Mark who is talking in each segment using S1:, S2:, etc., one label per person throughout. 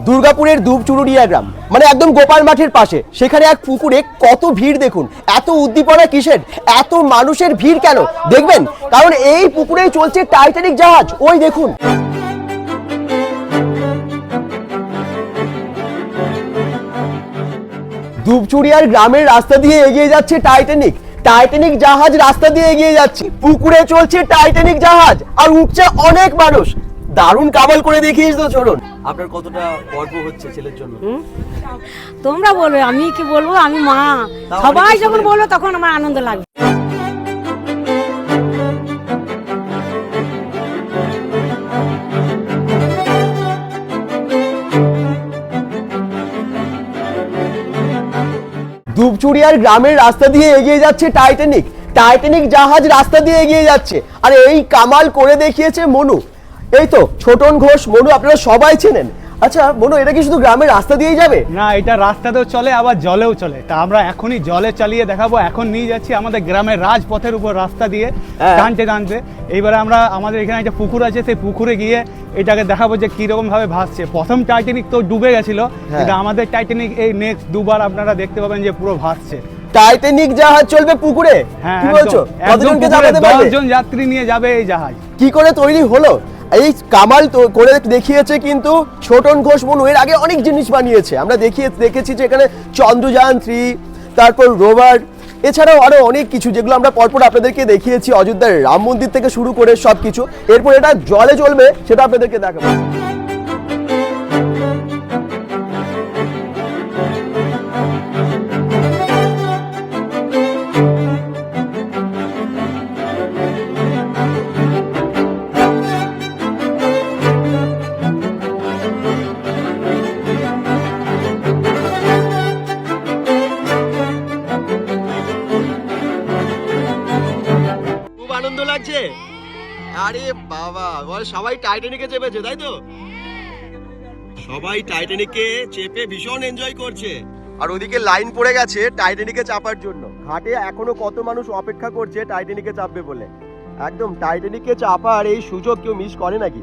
S1: দুর্গাপুরের দুবচুরুরিয়া গ্রাম মানে একদম গোপাল মাঠের পাশে। সেখানে এক পুকুরে কত ভিড় দেখুন? এত উদ্দীপনা কিসের? এত মানুষের ভিড় কেন? দেখবেন? কারণ এই পুকুরেই চলছে টাইটানিক জাহাজ। ওই দেখুন। দুবচুরিয়ার গ্রামের রাস্তা দিয়ে এগিয়ে যাচ্ছে টাইটানিক টাইটানিক জাহাজ রাস্তা দিয়ে এগিয়ে যাচ্ছে। পুকুরে চলছে টাইটানিক জাহাজ। আর উঠছে অনেক মানুষ। দারুণ কামাল করে দেখিয়েছ তো চলুন। আপনার কতটা গর্ব হচ্ছে ছেলের জন্য?
S2: তোমরা বলবে আমি কি বলব? আমি মা। সবাই যখন। বলবে তখন আমার আনন্দ লাগবে।
S1: দুবচুরিয়ার গ্রামের রাস্তা দিয়ে এগিয়ে যাচ্ছে টাইটানিক টাইটানিক জাহাজ রাস্তা দিয়ে এগিয়ে যাচ্ছে। আর এই কামাল করে দেখিয়েছে মনু। এই তো ছোটন ঘোষ মনু আপনারা সবাই চেনেন। আচ্ছা মনু এটা কি শুধু গ্রামের রাস্তা দিয়েই যাবে?
S3: না এটা রাস্তাতেও চলে আবার জলেও চলে। তা আমরা এখনই জলে চালিয়ে দেখাবো এখন নিয়ে যাচ্ছি আমাদের গ্রামের রাজপথের উপর রাস্তা দিয়ে
S1: হ্যাঁ।
S3: টানতে টানতে। এইবারে আমরা আমাদের এখানে একটা পুকুর আছে সেই পুকুরে গিয়ে এটাকে দেখাবো যে কীরকম ভাবে ভাসছে। প্রথম টাইটানিক তো ডুবে গেছিল
S1: হ্যাঁ।
S3: কিন্তু আমাদের টাইটানিক এই নেক্সট দুবার আপনারা দেখতে পাবেন যে পুরো ভাসছে।
S1: টাইটানিক জাহাজ চলবে পুকুরে?
S3: হ্যাঁ
S1: কি বলছো? কতজনকে চাপাতে পারবে?
S3: দশজন যাত্রী নিয়ে যাবে এই জাহাজ।
S1: কি করে তৈরি হলো? এই কামাল তো করে দেখিয়েছে কিন্তু ছোটন ঘোষ মনু এর আগে অনেক জিনিস বানিয়েছে। আমরা দেখিয়ে দেখেছি যে এখানে চন্দ্রযান থ্রি, তারপর রোভার, এছাড়াও আরও অনেক কিছু যেগুলো আমরা পরপর আপনাদেরকে দেখিয়েছি, অযোধ্যার রাম মন্দির থেকে শুরু করে সব কিছু এরপর এটা জলে চলবে সেটা আপনাদেরকে দেখাবো। আরে বাবা বল সবাই টাইটানিকে চেপেছে, তাই তো? সবাই টাইটানিকে চেপে ভীষণ এনজয় করছে। আর ওদিকে লাইন পড়ে গেছে টাইটানিকে চাপার জন্য। ঘাটে এখনও কত মানুষ অপেক্ষা করছে টাইটানিকে চাপবে বলে। একদম টাইটানিকে চাপার এই সুযোগ কেউ মিস করে নাকি?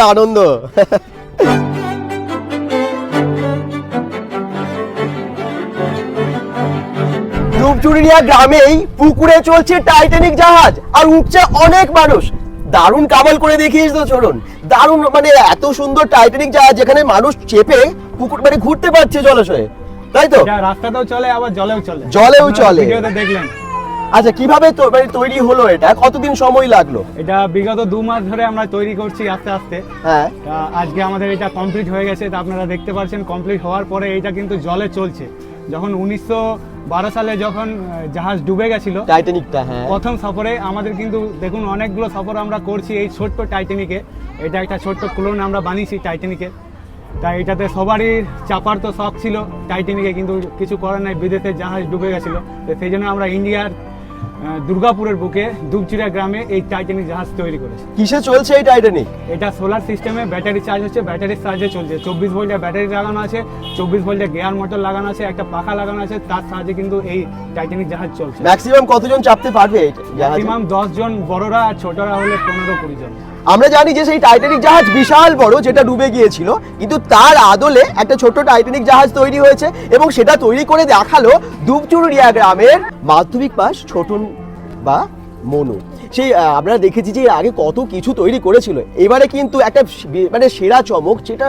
S1: কি আনন্দ। ধূপচুরিয়া গ্রামেই পুকুরে চলছে টাইটানিক জাহাজ আর উঠছে অনেক মানুষ। দারুণ কামাল করে দেখিয়েছ তো চলুন। দারুণ মানে এত সুন্দর টাইটানিক জাহাজ যেখানে মানুষ চেপে পুকুর মানে ঘুরতে পারছে জলাশয়ে। তাই তো?
S3: রাস্তাতেও চলে আবার জলেও চলে।
S1: জলেও চলে।
S3: দেখলেন।
S1: আচ্ছা কীভাবে মানে তৈরি হলো এটা? কতদিন সময় লাগল?
S3: এটা বিগত দু মাস ধরে আমরা তৈরি করছি আস্তে আস্তে।
S1: হ্যাঁ।
S3: আজকে আমাদের এটা কমপ্লিট হয়ে গেছে তা আপনারা দেখতে পাচ্ছেন কমপ্লিট হওয়ার পরে এটা কিন্তু জলে চলছে। যখন উনিশশো বারো সালে যখন জাহাজ ডুবে গেছিল
S1: টাইটানিকটা হ্যাঁ।
S3: প্রথম সফরে আমাদের কিন্তু দেখুন অনেকগুলো সফর আমরা করছি এই ছোট্ট টাইটানিকে এটা একটা ছোট্ট ক্লোন আমরা বানিয়েছি টাইটানিকে তাই এটাতে সবারই চাপার তো শখ ছিল টাইটানিকে কিন্তু কিছু করার নাই বিদেশে জাহাজ ডুবে গেছিল। তো সেই জন্য আমরা ইন্ডিয়ার দুর্গাপুরের বুকে দুবচিরা গ্রামে এই টাইটানিক জাহাজ তৈরি করেছে।
S1: কিসে চলছে এই টাইটানিক
S3: এটা সোলার সিস্টেমে ব্যাটারি চার্জ হচ্ছে ব্যাটারির সাহায্যে চলছে। চব্বিশ ভোল্টের ব্যাটারি লাগানো আছে চব্বিশ ভোল্টের গেয়ার মোটর লাগানো আছে একটা পাখা লাগানো আছে তার সাহায্যে কিন্তু এই টাইটানিক জাহাজ চলছে।
S1: ম্যাক্সিমাম কতজন চাপতে পারবে
S3: ম্যাক্সিমাম দশজন বড়রা আর ছোটরা হলে পনেরো কুড়ি জন।
S1: আমরা জানি যে সেই টাইটানিক জাহাজ বিশাল বড়, যেটা ডুবে গিয়েছিল, কিন্তু তার আদলে একটা ছোট্ট টাইটানিক জাহাজ তৈরি হয়েছে এবং সেটা তৈরি করে দেখাল দুবচুরিয়া গ্রামের মাধ্যমিক পাস ছোটন বা মনু। সেই আমরা দেখেছি যে আগে কত কিছু তৈরি করেছিল। এবারে কিন্তু একটা মানে সেরা চমক যেটা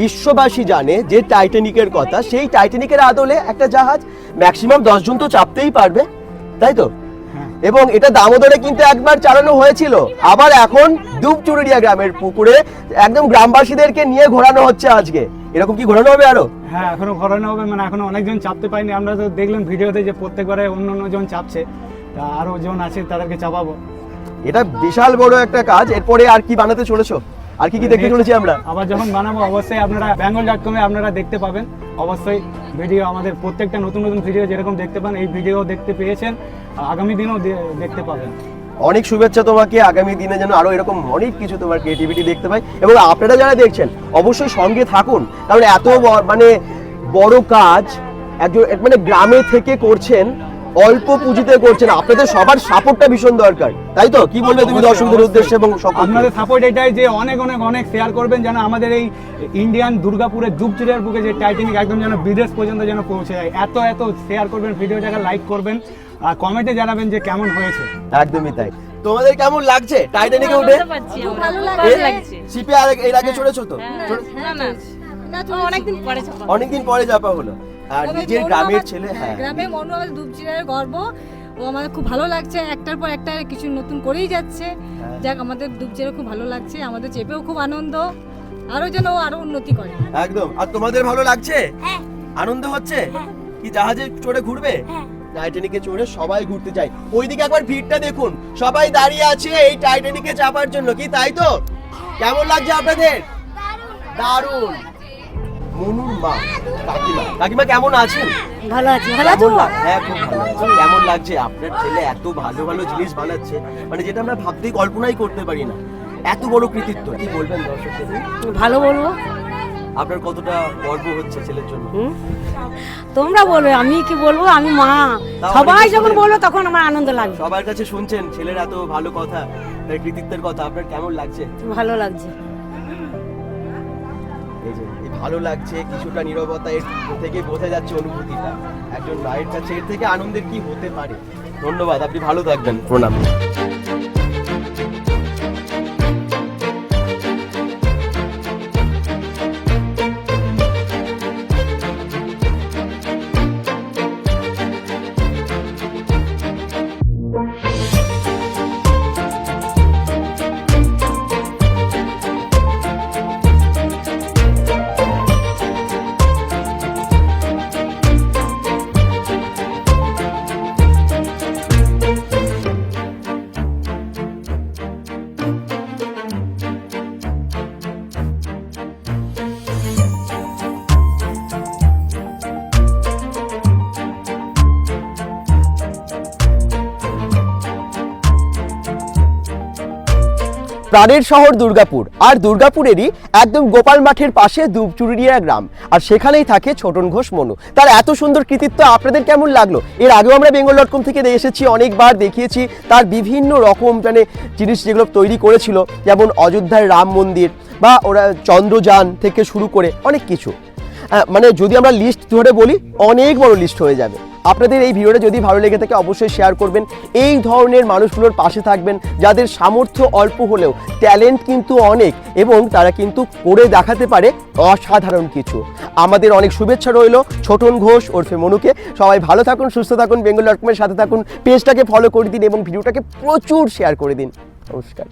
S1: বিশ্ববাসী জানে যে টাইটানিকের কথা, সেই টাইটানিকের আদলে একটা জাহাজ ম্যাক্সিমাম দশজন তো চাপতেই পারবে, তাই তো? এবং এটা দামোদরে কিন্তু একবার চালানো হয়েছিল। আবার এখন ডুবচুরিয়া গ্রামের পুকুরে একদম গ্রামবাসীদেরকে নিয়ে ঘোরানো হচ্ছে আজকে। এরকম কি ঘোরানো হবে আরও?
S3: হ্যাঁ এখনও ঘোরানো হবে। মানে এখনও অনেকজন চাপতে পাইনি আমরা তো দেখলাম ভিডিওতে যে প্রত্যেকবারে অন্য অন্য জন চাপছে। তা আরও জন আছে তাদেরকে চাপাবো।
S1: এটা বিশাল বড় একটা কাজ। এরপরে আর কি বানাতে চলেছো? আর কি কি দেখতে চলেছি আমরা?
S3: আবার যখন বানাবো অবশ্যই আপনারা বেঙ্গল ডট কমে আপনারা দেখতে পাবেন। অবশ্যই ভিডিও আমাদের প্রত্যেকটা নতুন নতুন ভিডিও যেরকম দেখতে পান এই ভিডিও দেখতে পেয়েছেন। আগামী দিনেও দেখতে পাবেন।
S1: অনেক শুভেচ্ছা তোমাকে আগামী দিনে যেন আরও এরকম অনেক কিছু তোমার ক্রিয়েটিভিটি দেখতে পাই। এবং আপনারা যারা দেখছেন অবশ্যই সঙ্গে থাকুন। কারণ এত মানে বড় কাজ একজন মানে গ্রামে থেকে করছেন অল্প পুঁজিতে করছেন। আপনাদের সবার সাপোর্টটা ভীষণ দরকার। তাই তো? কি বলবে তুমি দর্শকদের উদ্দেশ্যে এবং
S3: আপনাদের সাপোর্ট এটাই যে অনেক অনেক অনেক শেয়ার করবেন যেন আমাদের এই ইন্ডিয়ান দুর্গাপুরের যুগচিরের বুকে যে টাইটানিক একদম যেন বিদেশ পর্যন্ত যেন পৌঁছে যায়। এত এত শেয়ার করবেন ভিডিওটাকে লাইক করবেন আর কমেন্টে জানাবেন যে কেমন হয়েছে।
S1: একদমই তাই। তোমাদের কেমন লাগছে? টাইটানিকে উঠে? শিপে আর এর আগে চড়েছো তো?
S2: না না অনেকদিন পরে চাপা
S1: অনেকদিন পরে চাপা হলো। আর নিজের গ্রামের ছেলে
S4: হ্যাঁ,
S1: হ্যাঁ।
S4: গ্রামে মনু আমাদের দুপচিরার গর্ব। ও আমাদের খুব ভালো লাগছে। একটার পর একটা কিছু নতুন করেই যাচ্ছে।
S1: হ্যাঁ।
S4: যাক আমাদের দুপচিরা খুব ভালো লাগছে। আমাদের চেপেও খুব আনন্দ। আরও যেন ও আরও উন্নতি করে।
S1: একদম। আর তোমাদের ভালো লাগছে? আনন্দ হচ্ছে? কি জাহাজে চড়ে ঘুরবে? টাইটানিকে চড়ে সবাই ঘুরতে চায় ওইদিকে একবার ভিড়টা দেখুন। সবাই দাঁড়িয়ে আছে এই টাইটানিকে চাপার জন্য। কি তাই তো? কেমন লাগছে আপনাদের? দারুণ। মনুর মা কাকিমা। কাকিমা কেমন আছেন?
S2: ভালো আছে ভালো আছো?
S1: হ্যাঁ খুব ভালো লাগছে কেমন লাগছে? আপনার ছেলে এত ভালো ভালো জিনিস বানাচ্ছে মানে যেটা আমরা ভাবতেই কল্পনাই করতে পারি না। এত বড় কৃতিত্ব কি বলবেন দর্শকদের
S2: ভালো বলব।
S1: আপনার কতটা গর্ব হচ্ছে ছেলের জন্য?
S2: হুম? তোমরা বলবে আমি কি বলব? আমি মা। সবাই যখন। বলব তখন আমার আনন্দ লাগবে।
S1: সবার কাছে শুনছেন ছেলের এত ভালো কথা তার কৃতিত্বের কথা আপনার কেমন লাগছে?
S2: ভালো লাগছে।
S1: এই ভালো লাগছে, কিছুটা নিরবতা এর থেকে বোঝা যাচ্ছে অনুভূতিটা। একজন মায়ের কাছে এর থেকে আনন্দের কি হতে পারে? ধন্যবাদ, আপনি ভালো থাকবেন, প্রণাম। প্রাণের শহর দুর্গাপুর। আর দুর্গাপুরেরই একদম গোপাল মাঠের পাশে দুপচুরিয়া গ্রাম। আর সেখানেই থাকে ছোটন ঘোষ মনু। তার এত সুন্দর কৃতিত্ব আপনাদের কেমন লাগল? এর আগেও আমরা বেঙ্গল ডট কম থেকে এসেছি, অনেকবার দেখিয়েছি। তার বিভিন্ন রকম মানে জিনিস যেগুলো তৈরি করেছিল, যেমন অযোধ্যার রাম মন্দির বা ওরা চন্দ্রযান থেকে শুরু করে অনেক কিছু। মানে যদি আমরা লিস্ট ধরে বলি, অনেক বড় লিস্ট হয়ে যাবে। আপনাদের এই ভিডিওটা যদি ভালো লেগে থাকে, অবশ্যই শেয়ার করবেন। এই ধরনের মানুষগুলোর পাশে থাকবেন, যাদের সামর্থ্য অল্প হলেও ট্যালেন্ট কিন্তু অনেক এবং তারা কিন্তু করে দেখাতে পারে অসাধারণ কিছু। আমাদের অনেক শুভেচ্ছা রইল ছোটন ঘোষ ওরফে মনুকে। সবাই ভালো থাকুন, সুস্থ থাকুন, বেঙ্গল ডট কমের সাথে থাকুন পেজটাকে ফলো করে দিন এবং ভিডিওটাকে প্রচুর শেয়ার করে দিন। নমস্কার।